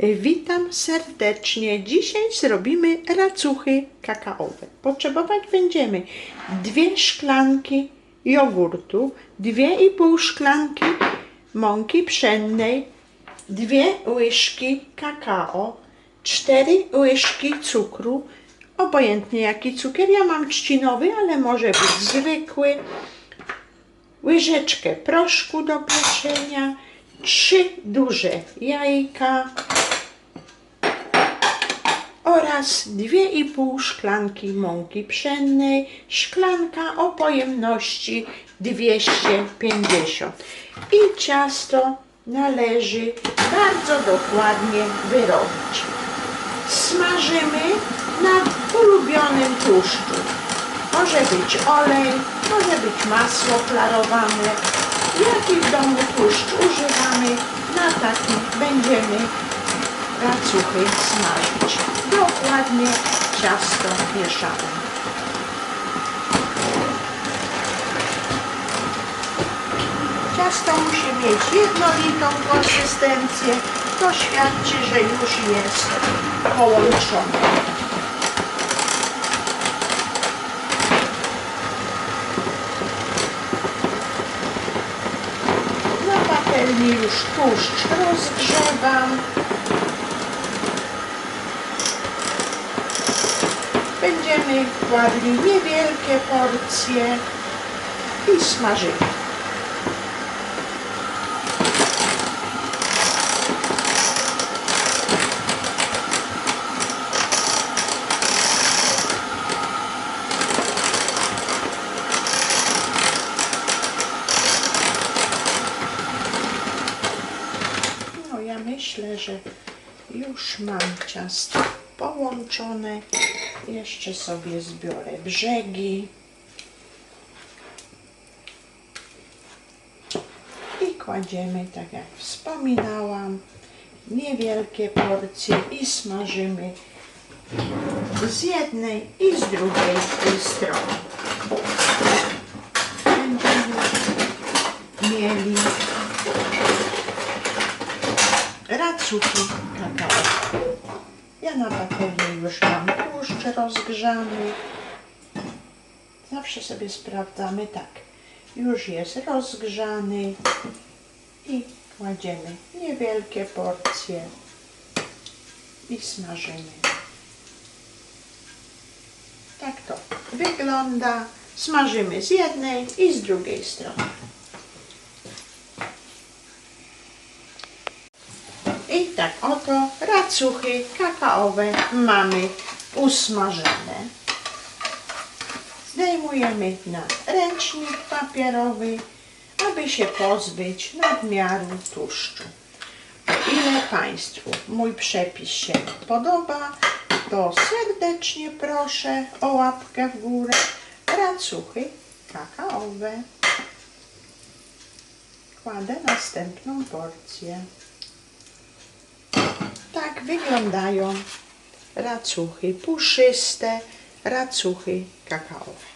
Witam serdecznie. Dzisiaj zrobimy racuchy kakaowe. Potrzebować będziemy dwie szklanki jogurtu, dwie i pół szklanki mąki pszennej, dwie łyżki kakao, cztery łyżki cukru, obojętnie jaki cukier. Ja mam trzcinowy, ale może być zwykły łyżeczkę proszku do pieczenia, trzy duże jajka oraz dwie i pół szklanki mąki pszennej, szklanka o pojemności 250. I ciasto należy bardzo dokładnie wyrobić. Smażymy na ulubionym tłuszczu. Może być olej, może być masło klarowane. Jaki w domu tłuszcz używamy, na taki będziemy racuchy smażyć. Dokładnie ciasto mieszamy. Ciasto musi mieć jednolitą konsystencję. To świadczy, że już jest połączone. Na patelni już tłuszcz rozgrzewam. Będziemy kładli niewielkie porcje i smażyli. No ja myślę, że już mam ciasto połączone. Jeszcze sobie zbiorę brzegi. I kładziemy, tak jak wspominałam, niewielkie porcje i smażymy z jednej i z drugiej strony. Będziemy mieli racuki kakao. Ja na patelni już mam tłuszcz rozgrzany. Zawsze sobie sprawdzamy tak. Już jest rozgrzany i kładziemy niewielkie porcje i smażymy. Tak to wygląda. Smażymy z jednej i z drugiej strony. I tak oto racuchy kakaowe mamy usmażone. Zdejmujemy na ręcznik papierowy, aby się pozbyć nadmiaru tłuszczu. O ile Państwu mój przepis się podoba, to serdecznie proszę o łapkę w górę. Racuchy kakaowe. Kładę następną porcję. Wyglądają racuchy puszyste, racuchy kakaowe.